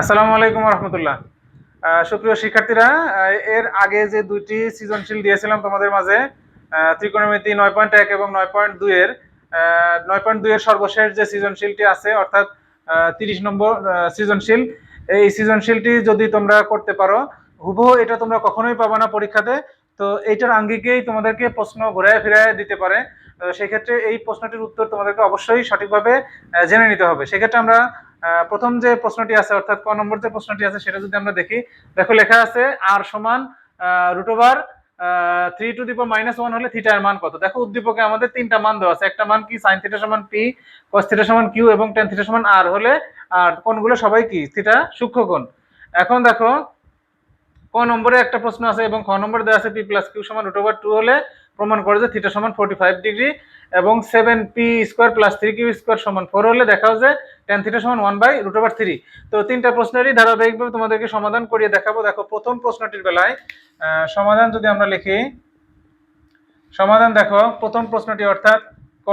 আসসালামু আলাইকুম রহমতুল্লাহ। সুপ্রিয় শিক্ষার্থীরা এর আগে যে দুইটি সৃজনশীল দিয়েছিলাম তোমাদের মাঝে ত্রিকোণমিতি নয় পয়েন্ট এক এবং নয় পয়েন্ট দুইয়ের নয় পয়েন্ট দুইয়ের সর্বশেষ যে সৃজনশীলটি আছে, অর্থাৎ তিরিশ নম্বর সৃজনশীল, এই সৃজনশীলটি যদি তোমরা করতে পারো, হুবহু এটা তোমরা কখনোই পাবে না পরীক্ষাতে। তো এইটার আঙ্গিকেই তোমাদেরকে প্রশ্ন ঘুরায় ফিরায় দিতে পারে। সেক্ষেত্রে এই প্রশ্নটির উত্তর তোমাদেরকে অবশ্যই সঠিকভাবে জেনে নিতে হবে। সেক্ষেত্রে আমরা প্রথম যে প্রশ্নটি আছে, অর্থাৎ ক নম্বর যে প্রশ্নটি আছে, সেটা যদি আমরা দেখি, দেখো লেখা আছে আর সমান root over three to the power minus one হলে থিটার মান কত? দেখো উদ্দীপকে আমাদের তিনটা মান দেওয়া আছে, একটা মান কি? সাইন থিটা সমান পি কস থিটা সমান কিউ এবং টেন থিটা সমান আর হলে আর কোনগুলো সবাই কি? থিটা সূক্ষ্ম কোণ। এখন দেখো, ক নম্বরে একটা প্রশ্ন আছে এবং খ নম্বরে দেওয়া আছে পি প্লাস কিউ সমান রুট ওভার টু হলে প্রমাণ করে যে থিটা সমান ফোর্টি ফাইভ ডিগ্রি এবং seven P square plus three Q square সমান ফোর হলে দেখাও যে টেন থিটা সমান one by root over three তো তিনটা প্রশ্নেরই ধারাবাহিকভাবে তোমাদেরকে সমাধান করিয়ে দেখাবো। দেখো, প্রথম প্রশ্নটির বেলায় সমাধান যদি আমরা লিখি, সমাধান দেখো, প্রথম প্রশ্নটি অর্থাৎ ক,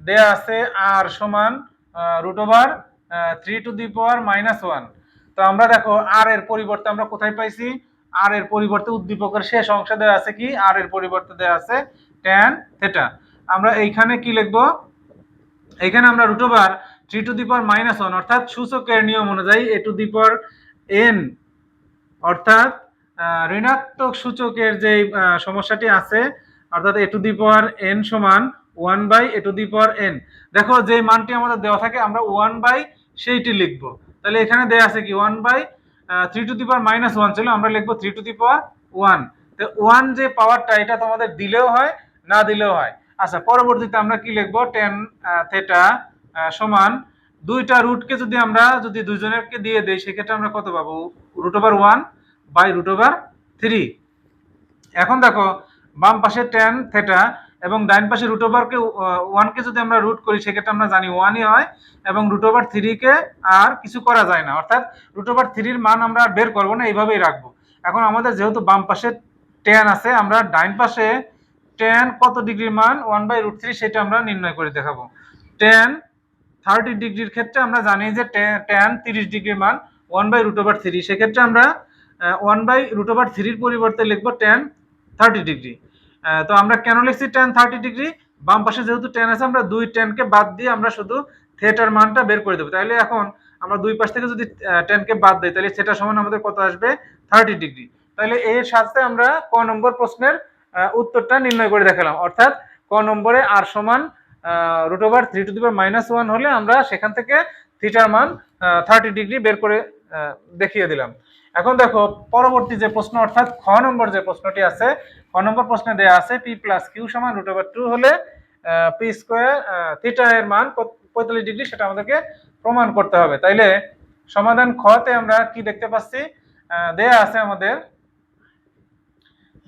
দেয়া আছে আর সমান root over three to the power minus one তো আমরা দেখো আর এর পরিবর্তে আমরা কোথায় পাইছি? আর এর পরিবর্তে উদ্দীপকের শেষ অংশে দেওয়া আছে কি? আর এর পরিবর্তে দেওয়া আছে ট্যান থেটা আমরা এইখানে কি লিখব? এখানে আমরা root over three to the power minus one অর্থাৎ সূচকের নিয়ম অনুযায়ী এ টু দি পাওয়ার এন অর্থাৎ ঋণাত্মক সূচকের যে সমস্যাটি আছে, অর্থাৎ A to the power N সমান one by A to the power N দেখো, যে মানটি আমাদের দেওয়া থাকে, আমরা ওয়ান বাই সেইটি লিখব। তাহলে এখানে দেওয়া আছে কি? One by three to the power minus one ছিল আমরা লিখব three to the power one তো ওয়ান যে পাওয়ারটা এটা তোমাদের দিলেও হয়, না দিলেও হয়। আচ্ছা পরবর্তীতে আমরা কি লিখব? টেন থেটা সমান দুইটা রুটকে যদি আমরা, যদি দুইজনেরকে দিয়ে দেই, সেক্ষেত্রে আমরা কত পাবো? Root over one by root over three এখন দেখো, বাম পাশে টেন থেটা এবং ডাইন পাশে রুট ওভারকে ওয়ানকে যদি আমরা রুট করি, সেক্ষেত্রে আমরা জানি ওয়ানই হয় এবং রুট ওভার থ্রিকে আর কিছু করা যায় না। অর্থাৎ রুট ওভার থ্রির মান আমরা আর বের করব না, এইভাবেই রাখব। এখন আমাদের যেহেতু বাম পাশে টেন আছে, আমরা ডাইন পাশে টেন কত ডিগ্রির মান? ওয়ান বাই রুট থ্রি সেটা আমরা নির্ণয় করে দেখাবো। টেন থার্টি ডিগ্রির ক্ষেত্রে আমরা জানি যে টেন তিরিশ ডিগ্রির মান one by root over three সেক্ষেত্রে আমরা ওয়ান বাই রুট ওভার থ্রির পরিবর্তে লিখব টেন থার্টি ডিগ্রি। তো আমরা কেন লিখছি টেন থার্টি ডিগ্রি বাম পাশে যেহেতু টেন আছে, আমরা দুই টেনকে বাদ দিয়ে আমরা শুধু থিয়েটার মানটা বের করে দেবো। তাহলে এখন আমরা দুই পাশ থেকে যদি টেনকে বাদ দিই, তাহলে সেটা সমান আমাদের কত আসবে? থার্টি ডিগ্রি তাহলে এর সাথে আমরা ক নম্বর প্রশ্নের উত্তরটা নির্ণয় করে দেখালাম। অর্থাৎ ক নম্বরে আর সমান root over three to the minus one হলে আমরা সেখান থেকে থিটার মান থার্টি ডিগ্রি বের করে দেখিয়ে দিলাম। এখন দেখো, পরবর্তী যে প্রশ্ন, অর্থাৎ খ নম্বর যে প্রশ্নটি আছে নম্বর প্রশ্নে দেওয়া আছে পি প্লাস কিউ সমান রুট ওভার টু হলে পি স্কোয়ার থিটা এর মান পঁয়তাল্লিশ ডিগ্রি সেটা আমাদেরকে প্রমাণ করতে হবে। তাইলে সমাধান খতে আমরা কি দেখতে পাচ্ছি? দেয়া আছে আমাদের,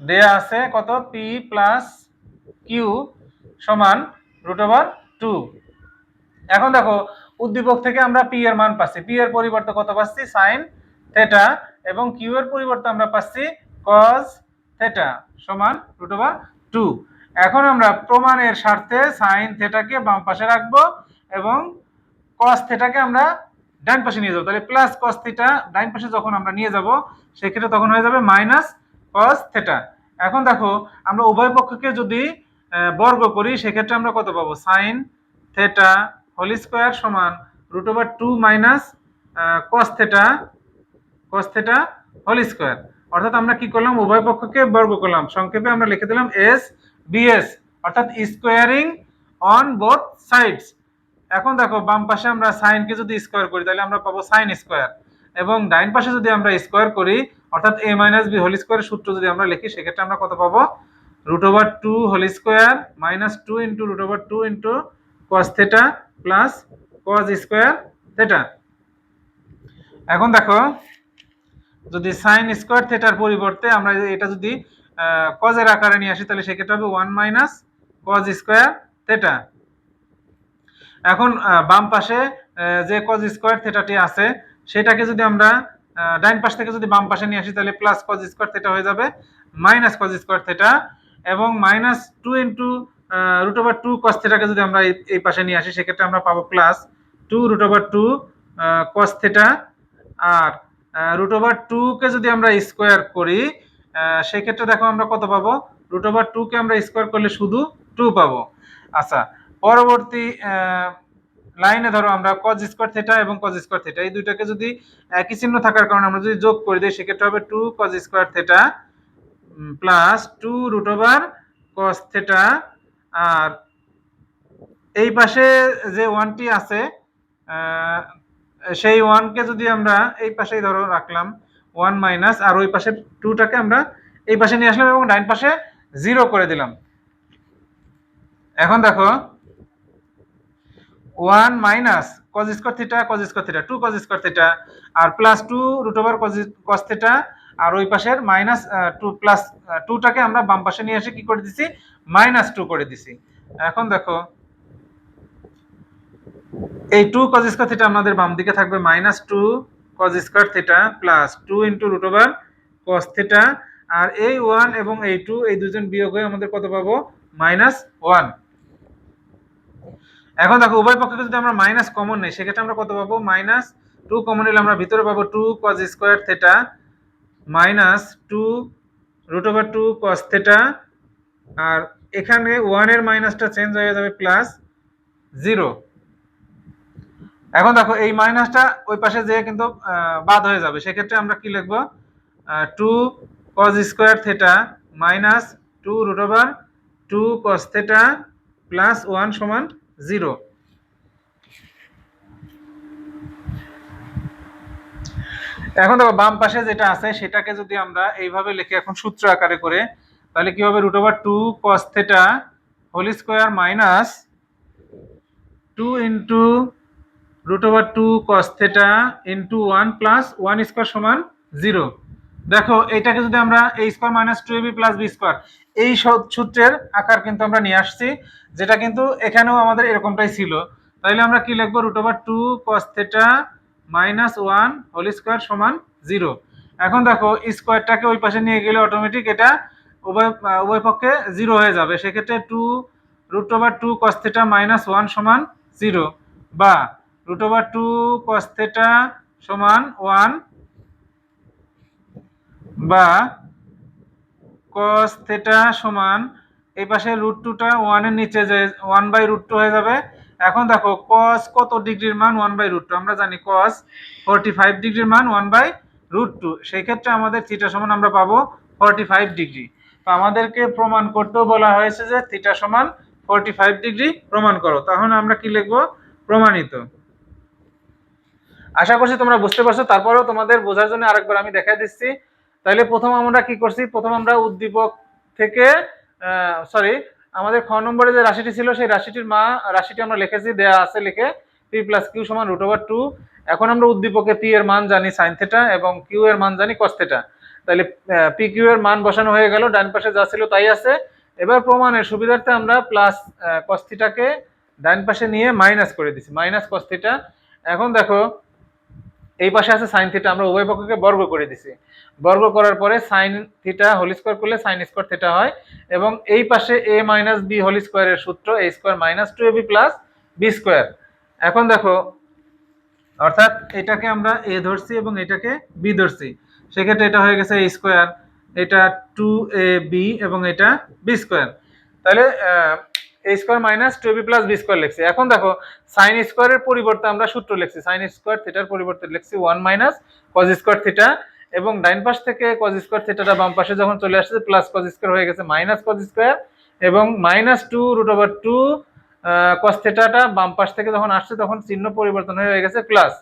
দেয়া আছে কত? পি প্লাস কিউ সমান রুট ওভার টু এখন দেখো, উদ্দীপক থেকে আমরা পি এর মান পাচ্ছি। পি এর পরিবর্তে কত পাচ্ছি? সাইন থেটা এবং কিউ এর পরিবর্তে আমরা পাচ্ছি কজ থেটা সমান রুট ওভার টু এখন আমরা প্রমাণের স্বার্থে সাইন থেটাকে বাম পাশে রাখব এবং কস থেটাকে আমরা ডান পাশে নিয়ে যাব। তাহলে প্লাস কস থিটা ডান পাশে যখন আমরা নিয়ে যাব, সেক্ষেত্রে তখন হয়ে যাবে মাইনাস কস থেটা এখন দেখো, আমরা উভয় পক্ষকে যদি বর্গ করি, সেক্ষেত্রে আমরা কত পাবো? সাইন থেটা হোল স্কোয়ার সমান root over two minus cos theta cos theta whole square অর্থাৎ আমরা কি করলাম? উভয় পক্ষকে বর্গ করলাম। সংক্ষেপে আমরা লিখে দিলাম এস বিএস অর্থাৎ স্কোয়ারিং অন বোথ সাইডস এখন দেখো, বাম পাশে আমরা সাইনকে যদি স্কোয়ার করি, তাহলে আমরা পাবো সাইন স্কোয়ার এবং ডাইন পাশে যদি আমরা স্কোয়ার করি, অর্থাৎ এ মাইনাস বি হোল স্কোয়ারের সূত্র যদি আমরা লিখি, সেক্ষেত্রে আমরা কত পাবো? Root over two whole square minus two into root over two into cos theta plus cos square theta এখন দেখো যদি সাইন স্কোয়ার থেটার পরিবর্তে আমরা এটা যদি কজের আকারে নিয়ে আসি, তাহলে সেক্ষেত্রে হবে one minus cos square theta এখন বাম পাশে যে কজ স্কোয়ার থেটাটি আছে, সেটাকে যদি আমরা ডাইন পাশ থেকে যদি বাম পাশে নিয়ে আসি, তাহলে প্লাস কজ স্কোয়ার থেটা হয়ে যাবে মাইনাস কজ স্কোয়ার থেটা এবং minus two into root over two cos থেটাকে যদি আমরা এই- পাশে নিয়ে আসি, সেক্ষেত্রে আমরা পাবো plus two root over two cos theta আর রুট ওভার টুকে যদি আমরা স্কোয়ার করি সেক্ষেত্রে দেখো আমরা কত পাবো? রুট ওভার টুকে আমরা স্কোয়ার করলে শুধু টু পাবো। আচ্ছা পরবর্তী লাইনে ধরো আমরা কজ স্কোয়ার থেটা এবং কজ স্কোয়ার থেটা এই দুইটাকে যদি একই চিহ্ন থাকার কারণে আমরা যদি যোগ করে দিই, সেক্ষেত্রে হবে two cos square theta plus two root over cos theta আর এই পাশে যে ওয়ানটি আছে সেই ওয়ানকে যদি আমরা এই পাশেই ধরো রাখলাম ওয়ান মাইনাস আর ওই পাশে টুটাকে আমরা এই পাশে নিয়ে আসলাম এবং ডাইন পাশে জিরো করে দিলাম। এখন দেখো one minus cos square theta cos square theta two cos square theta আর plus two root over cos theta আর ওই পাশের মাইনাস টু প্লাস টুটাকে আমরা বাম পাশে নিয়ে এসে কি করে দিছি? মাইনাস টু করে দিছি। এখন দেখো এই টু কজ স্কোয়ার থিটা আমাদের বাম দিকে থাকবে minus two cos square theta plus two into root over cos theta আর এই ওয়ান এবং এই টু এই দুজন বিয়োগ হয়ে আমাদের কত পাবো? মাইনাস ওয়ান এখন দেখো, উভয় পক্ষকে যদি আমরা মাইনাস কমন নেই, সেক্ষেত্রে আমরা কত পাবো? মাইনাস টু কমন নিলে আমরা ভিতরে পাবো two cos square theta minus two root over two cos theta আর এখানে ওয়ানের মাইনাসটা চেঞ্জ হয়ে যাবে প্লাস জিরো এখন দেখো, এই মাইনাসটা ওই পাশে যেয়ে কিন্তু বাদ হয়ে যাবে। সেক্ষেত্রে আমরা কি লিখব? Two cos square theta minus two root over two cos theta plus one সমান জিরো এখন দেখো, বাম পাশে যেটা আছে, সেটাকে যদি আমরা এইভাবে লিখে এখন সূত্র আকারে করে, তাহলে কি হবে? Root over two cos theta whole square minus two into root over two cos theta into one plus one square সমান জিরো দেখো, এটাকে যদি আমরা A square minus two AB plus B square এই সূত্রের আকার কিন্তু আমরা নিয়ে আসছি, যেটা কিন্তু এখানেও আমাদের এরকমটাই ছিল। তাইলে আমরা কি লিখব? Root over two cos theta minus one whole square সমান জিরো এখন দেখো স্কোয়ারটাকে ওই পাশে নিয়ে গেলে অটোমেটিক এটা উভয় উভয় পক্ষে জিরো হয়ে যাবে। সেক্ষেত্রে two root over two cos theta minus one সমান জিরো বা root over two cos theta সমান ওয়ান বা cos থেটা সমান এই পাশে রুট টুটা ওয়ানের নিচে যে ওয়ান বাই রুট টু হয়ে যাবে। এখন দেখো cos কত ডিগ্রির মান ওয়ান বাই রুট টু আমরা জানি cos ফোরটি ফাইভ ডিগ্রির মান ওয়ান বাই রুট টু সেই ক্ষেত্রে আমাদের থিটা সমান আমরা পাবো ফোরটি ফাইভ ডিগ্রি। তো আমাদেরকে প্রমাণ করতেও বলা হয়েছে যে থিটা সমান ফোরটি ফাইভ ডিগ্রি প্রমাণ করো। তাহলে আমরা কি লিখব? প্রমাণিত। আশা করছি তোমরা বুঝতে পারছ। তারপরেও তোমাদের বোঝার জন্য আরেকবার আমি দেখাই দিচ্ছি। তাহলে প্রথম আমরা কি করছি? প্রথম আমরা উদ্দীপক থেকে সরি আমাদের খ নম্বরে যে রাশিটি ছিল, সেই রাশিটির মা, রাশিটি আমরা লিখেছি, দেয়া আছে লিখে পি প্লাস কিউ সমান রুট ওভার টু এখন আমরা উদ্দীপকে পি এর মান জানি সাইন থেটা এবং কিউ এর মান জানি কস থেটা তাহলে পি কিউ এর মান বসানো হয়ে গেল, ডান পাশে যা ছিল তাই আছে। এবার প্রমাণের সুবিধার্থে আমরা প্লাস কস থিটাকে ডান পাশে নিয়ে মাইনাস করে দিছি মাইনাস কস থিটা এখন দেখো এই পাশে আছে সাইন থিটা আমরা উভয় পক্ষকে বর্গ করে দিছি। বর্গ করার পরে সাইন থিটা হোল স্কোয়ার করলে সাইন স্কোয়ার থিটা হয় এবং এই পাশে এ মাইনাস বি হোল স্কোয়ারের সূত্র A square minus two A B plus B square এখন দেখো, অর্থাৎ এটাকে আমরা এ ধরছি এবং এটাকে বি ধরছি। সেক্ষেত্রে এটা হয়ে গেছে এ স্কোয়ার এটা টু এ বি এবং এটা বি স্কোয়ার তাহলে A square minus two B plus B square লিখছি। এখন দেখো সাইন স্কোয়ারের পরিবর্তে আমরা সূত্র লিখছি। সাইন স্কোয়ার থিটার পরিবর্তে লিখছি one minus cos square theta এবং ডাইন পাশ থেকে কজ স্কোয়ার থিটাটা বাম পাশে যখন চলে আসছে প্লাস কজ স্কোয়ার হয়ে গেছে মাইনাস কজ স্কোয়ার এবং minus two root over two cos থিটাটা বাম পাশ থেকে যখন আসছে, তখন চিহ্ন পরিবর্তন হয়ে গেছে প্লাস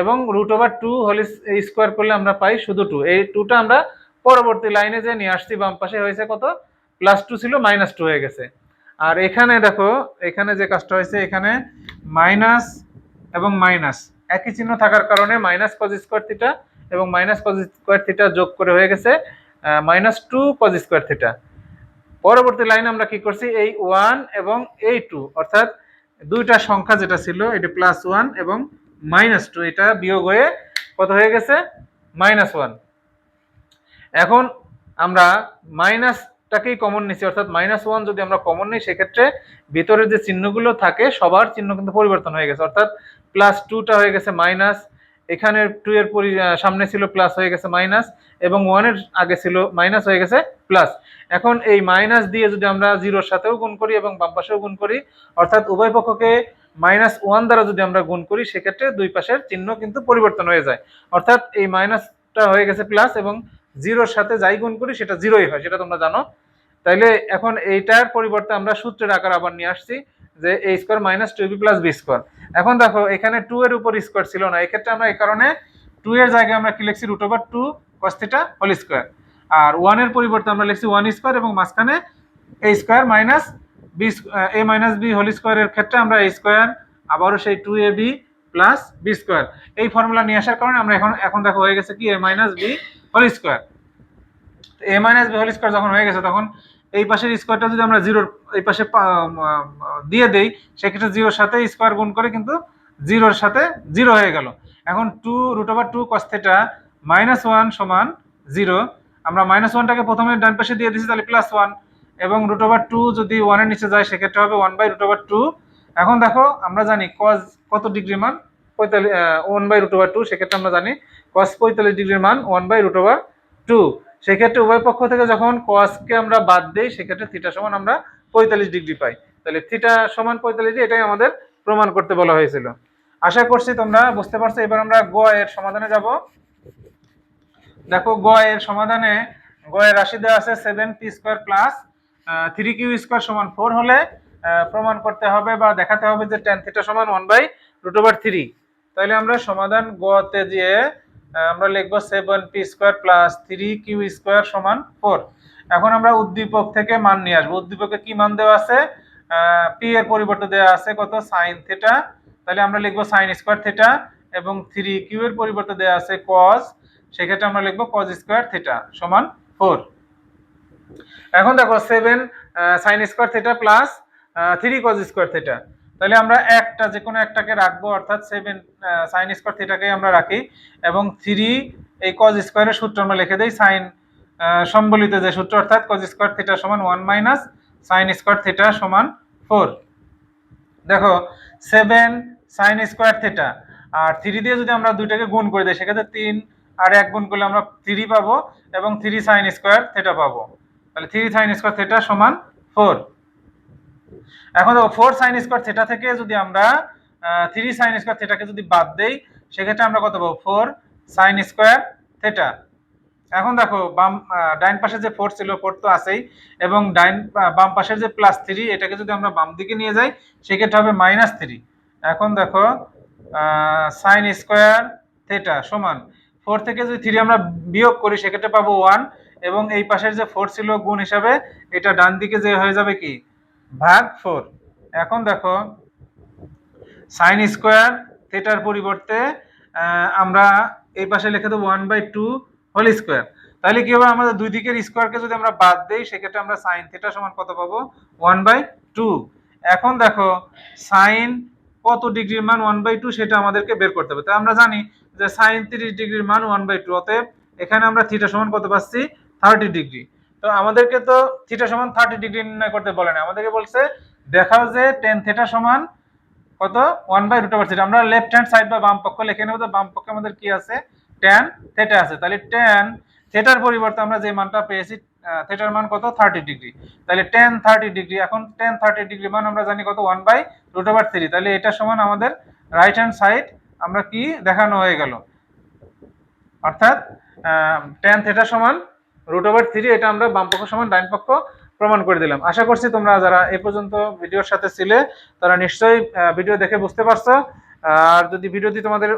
এবং root over two whole square করলে আমরা পাই শুধু টু এই টুটা আমরা পরবর্তী লাইনে যে নিয়ে আসছি, বাম পাশে হয়েছে কত? প্লাস টু ছিল মাইনাস টু হয়ে গেছে। আর এখানে দেখো, এখানে যে কাজটা হয়েছে, এখানে মাইনাস এবং মাইনাস একই চিহ্ন থাকার কারণে মাইনাস কজ স্কোয়ার থিটা এবং মাইনাস কজ স্কোয়ার থিটা যোগ করে হয়ে গেছে minus two cos square theta পরবর্তী লাইনে আমরা কি করছি? এই ওয়ান এবং এই টু অর্থাৎ দুইটা সংখ্যা যেটা ছিল, এটা প্লাস ওয়ান এবং মাইনাস টু এটা বিয়োগ হয়ে কত হয়ে গেছে? মাইনাস ওয়ান এখন আমরা মাইনাসটাকেই কমন নিচ্ছি অর্থাৎ মাইনাস ওয়ান যদি আমরা কমন নিই, সেক্ষেত্রে ভিতরে যে চিহ্নগুলো থাকে, সবার চিহ্ন কিন্তু পরিবর্তন হয়ে গেছে। অর্থাৎ প্লাস টুটা হয়ে গেছে মাইনাস এখানে টু এর পরি সামনে ছিল প্লাস হয়ে গেছে মাইনাস এবং ওয়ানের আগে ছিল মাইনাস হয়ে গেছে প্লাস এখন এই মাইনাস দিয়ে যদি আমরা জিরোর সাথেও গুণ করি এবং বাম পাশেও গুণ করি, অর্থাৎ উভয় পক্ষকে মাইনাস ওয়ান দ্বারা যদি আমরা গুণ করি, সেক্ষেত্রে দুই পাশের চিহ্ন কিন্তু পরিবর্তন হয়ে যায়। অর্থাৎ এই মাইনাসটা হয়ে গেছে প্লাস এবং জিরোর সাথে যাই গুণ করি, সেটা জিরোই হয়, সেটা তোমরা জানো। তাইলে এখন এইটার পরিবর্তে আমরা সূত্রের আকার আবার নিয়ে আসছি, যে A square minus two B plus B square এখন দেখো, এখানে টু এর উপর স্কোয়ার ছিল না, এক্ষেত্রে আমরা এই কারণে টু এর জায়গায় আমরা কি লিখছি root over two cos theta whole square আর ওয়ানের পরিবর্তে আমরা লিখছি ওয়ান স্কোয়ার এবং মাঝখানে A square minus B A minus B whole স্কোয়ারের ক্ষেত্রে আমরা এ স্কোয়ার আবারও সেই two A B plus B square এই ফর্মুলা নিয়ে আসার কারণে আমরা এখন এখন দেখো হয়ে গেছে কি? A minus B whole square A minus B whole square যখন হয়ে গেছে, তখন এই পাশের স্কোয়ারটা যদি আমরা জিরোর এই পাশে দিয়ে দেই, সেক্ষেত্রে জিরোর সাথে স্কোয়ার গুণ করে কিন্তু জিরোর সাথে জিরো হয়ে গেল। এখন two root over two cos theta minus one সমান জিরো আমরা মাইনাস ওয়ানটাকে প্রথমে ডান পাশে দিয়ে দিচ্ছি তাহলে প্লাস ওয়ান এবং রুট ওভার টু যদি ওয়ানের নিচে যায়, সেক্ষেত্রে হবে one by root over two এখন দেখো, আমরা জানি কজ কত ডিগ্রি মান? পঁয়তাল্লিশ one by root over two সেক্ষেত্রে আমরা জানি কস পঁয়তাল্লিশ ডিগ্রির মান one by root over two সেক্ষেত্রে উভয় পক্ষ থেকে যখন কসকে আমরা বাদ দিই সেক্ষেত্রে থিটা সমান আমরা পঁয়তাল্লিশ ডিগ্রি পাই। তাহলে থিটা সমান পঁয়তাল্লিশ এটাই আমাদের প্রমাণ করতে বলা হয়েছিল। আশা করছি তোমরা বুঝতে পারছ। এবার আমরা গ এর সমাধানে যাব। দেখো গ এর সমাধানে গ এর রাশি দেওয়া আছে seven P square plus three Q square সমান ফোর হলে প্রমাণ করতে হবে বা দেখাতে হবে যে টেন থিটা সমান one by root over three তাহলে আমরা সমাধান গ তে দিয়ে আহ, আমরা লিখব seven P square plus three Q square সমান ফোর এখন আমরা উদ্দীপক থেকে মান নিয়ে আসব। উদ্দীপকে কি মান দেওয়া আছে? পি এর পরিবর্তে দেওয়া আছে কত? সাইন থিটা তাহলে আমরা লিখব সাইন স্কোয়ার থিটা এবং থ্রি কিউ এর পরিবর্তে দেওয়া আছে কজ সেক্ষেত্রে আমরা লিখব কজ স্কোয়ার থিটা সমান ফোর এখন দেখো seven sine square theta plus three cos square theta তাহলে আমরা একটা যে কোনো একটাকে রাখব, অর্থাৎ সেভেন সাইন স্কোয়ার থিটাকে আমরা রাখি। এবং থ্রি এই কজ স্কোয়ারের সূত্র আমরা লিখে দিই সাইন সম্বলিত যে সূত্র, অর্থাৎ কজ স্কোয়ার থিটা সমান one minus sine square theta সমান ফোর দেখো সেভেন সাইন স্কোয়ার থিটা আর থ্রি দিয়ে যদি আমরা দুইটাকে গুণ করে দিই, সেক্ষেত্রে তিন আর এক গুণ করলে আমরা থ্রি পাবো, এবং থ্রি সাইন স্কোয়ার থিটা পাবো। তাহলে থ্রি সাইন স্কোয়ার থিটা সমান ফোর এখন দেখো ফোর সাইন স্কোয়ার থিটা থেকে যদি আমরা থ্রি সাইন স্কোয়ার থিটাকে যদি বাদ দেই, সেক্ষেত্রে আমরা কত পাবো? ফোর সাইন স্কোয়ার থিটা এখন দেখো, বাম ডাইন পাশে যে ফোর ছিল ফোর তো আছেই, এবং ডাইন বাম পাশের যে প্লাস থ্রি এটাকে যদি আমরা বাম দিকে নিয়ে যাই, সেক্ষেত্রে হবে মাইনাস থ্রি এখন দেখো সাইন স্কোয়ার থিটা সমান। ফোর থেকে যদি থ্রি আমরা বিয়োগ করি, সেক্ষেত্রে পাবো ওয়ান এবং এই পাশের যে ফোর ছিল, গুণ হিসাবে, এটা ডান দিকে যে হয়ে যাবে কি? ভাগ ফোর এখন দেখো সাইন স্কোয়ার থিটার পরিবর্তে আমরা এই পাশে লিখে দেবো one by two whole square তাহলে কি হবে? আমাদের দুই দিকের স্কোয়ারকে যদি আমরা বাদ দেই, সেক্ষেত্রে আমরা সাইন থিটা সমান কত পাবো? ওয়ান বাই টু এখন দেখো সাইন কত ডিগ্রির মান ওয়ান বাই টু সেটা আমাদেরকে বের করতে হবে। তো আমরা জানি যে সাইন তিরিশ ডিগ্রির মান ওয়ান বাই টু অতএব এখানে আমরা থিটা সমান কত পাচ্ছি? Thirty degree. তো আমাদেরকে তো থিটা সমান থার্টি ডিগ্রি নির্ণয় করতে বলে না আমাদেরকে বলছে, দেখাও যে টেন থিটা সমান কত? ওয়ান বাই রুট ওভার আমরা লেফট হ্যান্ড সাইড বা বাম পক্ষ লিখে নেব, তো বাম পক্ষে আমাদের কি আছে? টেন থিটা আছে। তাহলে টেন থিটার পরিবর্তে আমরা যে মানটা পেয়েছি থিটার মান কত? থার্টি ডিগ্রি তাহলে টেন থার্টি ডিগ্রি এখন টেন থার্টি ডিগ্রি মান আমরা জানি কত? One by root over three তাহলে এটা সমান আমাদের রাইট হ্যান্ড সাইড আমরা কি দেখানো হয়ে গেল? অর্থাৎ টেন থিটা সমান রুট ওভার থ্রি এটা আমরা বাম পক্ষ সমান ডাইন পক্ষ প্রমাণ করে দিলাম। আশা করছি তোমরা যারা এ পর্যন্ত ভিডিওর সাথে ছিলে, তারা নিশ্চয়ই ভিডিও দেখে বুঝতে পারছ। আর যদি ভিডিওটি তোমাদের